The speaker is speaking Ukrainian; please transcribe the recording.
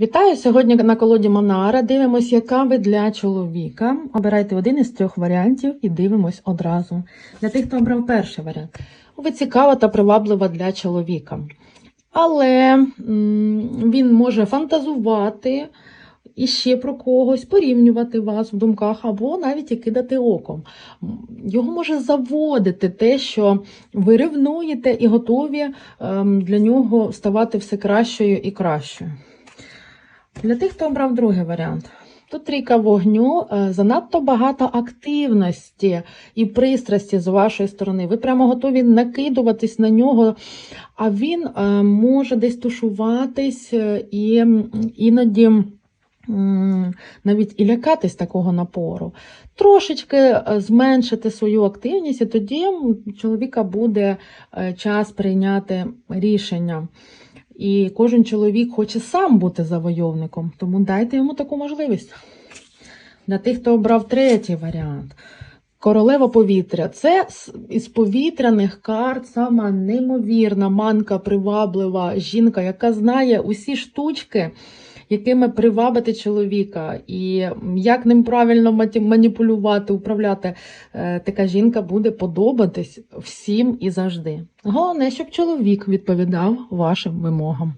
Вітаю! Сьогодні на колоді Монара. Дивимось, яка ви для чоловіка. Обирайте один із трьох варіантів і дивимось одразу. Для тих, хто обрав перший варіант. Ви цікава та приваблива для чоловіка. Але він може фантазувати і ще про когось, порівнювати вас в думках або навіть і кидати оком. Його може заводити те, що ви ревнуєте і готові ем, для нього ставати все кращою і кращою. Для тих, хто обрав другий варіант. Тут трійка вогню, е, занадто багато активності і пристрасті з вашої сторони. Ви прямо готові накидуватись на нього, а він е, може десь тушуватись е, і іноді навіть і лякатись такого напору. Трошечки зменшити свою активність, і тоді у чоловіка буде час прийняти рішення. І кожен чоловік хоче сам бути завойовником, тому дайте йому таку можливість. Для тих, хто обрав третій варіант. Королева повітря це із повітряних карт сама неймовірна, манка, приваблива жінка, яка знає усі штучки, якими привабити чоловіка, і як ним правильно маніпулювати, управляти. Е, Така жінка буде подобатись всім і завжди. Головне, щоб чоловік відповідав вашим вимогам.